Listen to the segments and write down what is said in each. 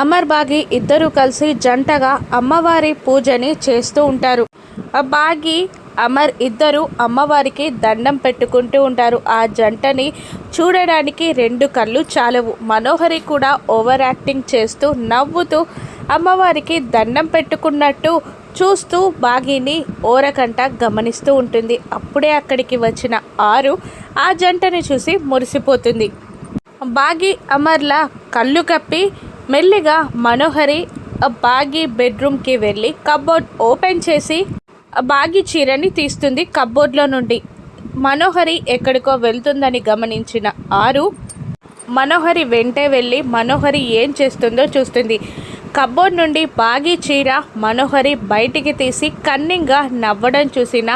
అమర్ బాగి ఇద్దరు కలిసి జంటగా అమ్మవారి పూజని చేస్తూ ఉంటారు. ఆ బాగి అమర్ ఇద్దరు అమ్మవారికి దండం పెట్టుకుంటూ ఉంటారు. ఆ జంటని చూడడానికి రెండు కళ్ళు చాలవు. మనోహరి కూడా ఓవర్ యాక్టింగ్ చేస్తూ నవ్వుతూ అమ్మవారికి దండం పెట్టుకున్నట్టు చూస్తూ బాగిని ఓరకంట గమనిస్తూ ఉంటుంది. అప్పుడే అక్కడికి వచ్చిన ఆరు ఆ జంటని చూసి మురిసిపోతుంది. బాగి అమర్ల కళ్ళు కప్పి మెల్లిగా మనోహరి ఆ బాగి బెడ్రూమ్కి వెళ్ళి కబోర్డ్ ఓపెన్ చేసి ఆ బాగి చీరని తీస్తుంది కబోర్డ్లో నుండి. మనోహరి ఎక్కడికో వెళ్తుందని గమనించిన ఆరు మనోహరి వెంటే వెళ్ళి మనోహరి ఏం చేస్తుందో చూస్తుంది. కబోర్డ్ నుండి బాగి చీర మనోహరి బయటికి తీసి కన్నింగా నవ్వడం చూసిన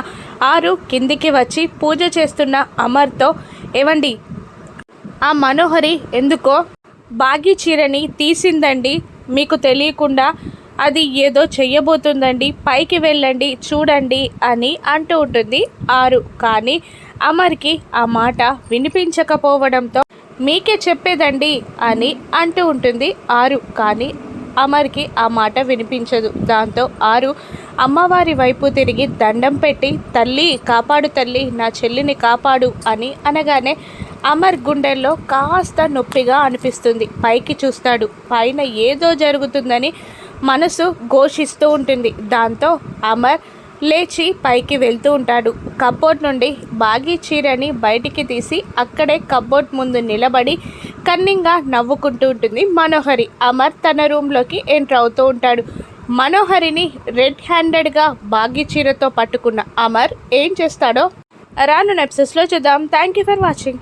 ఆరు కిందికి వచ్చి పూజ చేస్తున్న అమర్తో ఏవండి? ఆ మనోహరి ఎందుకో బాగి చీరని తీసిందండి. మీకు తెలియకుండా అది ఏదో చెయ్యబోతుందండి. పైకి వెళ్ళండి చూడండి అని అంటూ ఉంటుంది ఆరు. కానీ అమర్కి ఆ మాట వినిపించకపోవడంతో మీకే చెప్పేదండి అని అంటూ ఉంటుంది ఆరు. కానీ అమర్కి ఆ మాట వినిపించదు. దాంతో ఆరు అమ్మవారి వైపు తిరిగి దండం పెట్టి తల్లి కాపాడు తల్లి నా చెల్లిని కాపాడు అని అనగానే అమర్ గుండెల్లో కాస్త నొప్పిగా అనిపిస్తుంది. పైకి చూస్తాడు. పైన ఏదో జరుగుతుందని మనసు ఘోషిస్తూ ఉంటుంది. దాంతో అమర్ లేచి పైకి వెళ్తూ ఉంటాడు. కబ్బోర్డ్ నుండి బాగీ చీరని బయటికి తీసి అక్కడే కబ్బోర్డ్ ముందు నిలబడి కన్నింగా నవ్వుకుంటూ ఉంటుంది మనోహరి. అమర్ తన రూమ్లోకి ఎంటర్ అవుతూ ఉంటాడు. మనోహరిని రెడ్ హ్యాండెడ్గా బాగీ చీరతో పట్టుకున్న అమర్ ఏం చేస్తాడో రాను నెప్సెస్లో చూద్దాం. Thank you for watching.